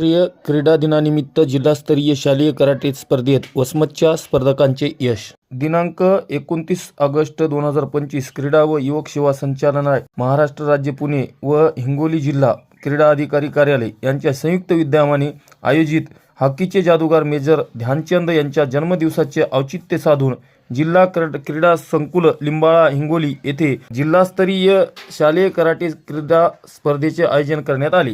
राष्ट्रीय क्रीडा दिनानिमित्त जिल्हास्तरीय शालेय कराटे स्पर्धेत वसमतच्या स्पर्धकांचे यश. दिनांक एकोणतीस ऑगस्ट दोन हजार पंचवीस क्रीडा व युवक सेवा संचालनालय महाराष्ट्र राज्य पुणे व हिंगोली जिल्हा क्रीडा अधिकारी कार्यालय यांच्या संयुक्त विद्यमाने आयोजित हॉकीचे जादूगार मेजर ध्यानचंद यांच्या जन्मदिवसाचे औचित्य साधून जिल्हा क्रीडा संकुल लिंबाळा हिंगोली येथे जिल्हास्तरीय शालेय कराटे क्रीडा स्पर्धेचे आयोजन करण्यात आले.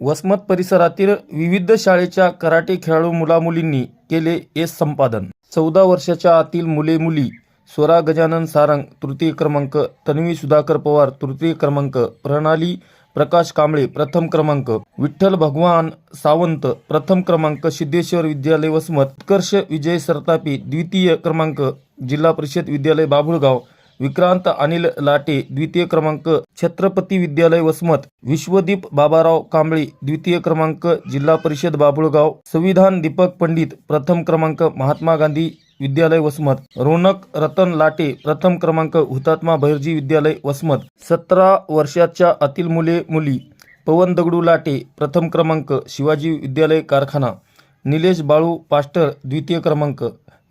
वसमत परिसरातील विविध शाळेच्या कराटे खेळाडू मुलामुलींनी केले हे संपादन. चौदा वर्षाच्या आतील मुले मुली स्वरा गजानन सारंग तृतीय क्रमांक तन्वी सुधाकर पवार तृतीय क्रमांक प्रणाली प्रकाश कांबळे प्रथम क्रमांक विठ्ठल भगवान सावंत प्रथम क्रमांक सिद्धेश्वर विद्यालय वसमत उत्कर्ष विजय सरतापी द्वितीय क्रमांक जिल्हा परिषद विद्यालय बाभुळगाव विक्रांत अनिल लाटे द्वितीय क्रमांक छत्रपती विद्यालय वसमत विश्वदीप बाबाराव कांबळे द्वितीय क्रमांक जिल्हा परिषद बाबुळगाव संविधान दीपक पंडित प्रथम क्रमांक महात्मा गांधी विद्यालय वसमत रोनक रतन लाटे प्रथम क्रमांक हुतात्मा भैरजी विद्यालय वसमत सतरा वर्षाच्या आतील मुले मुली पवन दगडू लाटे प्रथम क्रमांक शिवाजी विद्यालय कारखाना निलेश बाळू पास्टर द्वितीय क्रमांक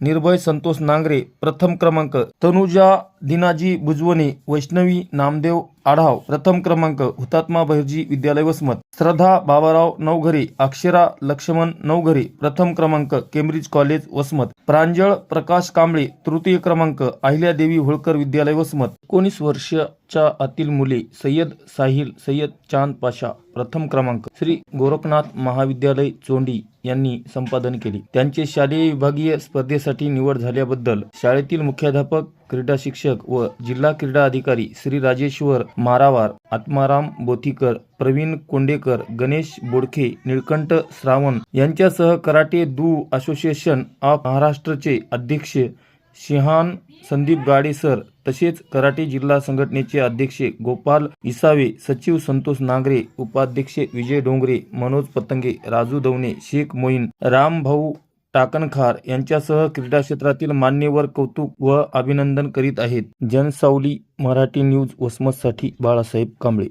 निर्भय संतोष नांगरे प्रथम क्रमांक तनुजा दिनाजी बुजवणे वैष्णवी नामदेव आढाव. प्रथम क्रमांक हुतात्मा बहिर्जी विद्यालय वसमत. श्रद्धा बाबाराव नवघरे अक्षरा लक्ष्मण नवघरे प्रथम क्रमांक केम्ब्रिज कॉलेज वसमत. प्रांजळ प्रकाश कांबळे तृतीय क्रमांक अहिल्यादेवी होळकर विद्यालय वसमत. एकोणीस वर्षाच्या आतील मुले सय्यद साहिल सय्यद चांद पाशा प्रथम क्रमांक. श्री गोरखनाथ महाविद्यालय चोंडी यांनी संपादन केले. त्यांचे शालेय विभागीय स्पर्धेसाठी निवड झाल्याबद्दल शाळेतील मुख्याध्यापक क्रीडा शिक्षक व जिल्हा क्रीडा अधिकारी श्री राजेश्वर मारावार आत्माराम बोथीकर प्रवीण कोंडेकर गणेश बोडखे निळकंठ श्रावण यांच्यासह कराटे दू असोसिएशन ऑफ महाराष्ट्रचे अध्यक्ष शिहान संदीप गाडे सर तसेच कराटे जिल्हा संघटनेचे अध्यक्ष गोपाल इसावे सचिव संतोष नांगरे उपाध्यक्ष विजय डोंगरे मनोज पतंगे राजू दवणे शेख मोईन रामभाऊ टाकणखार यांच्यासह क्रीडा क्षेत्रातील मान्यवर कौतुक व अभिनंदन करीत आहेत. जनसावली मराठी न्यूज वसमतसाठी बाळासाहेब कांबळे.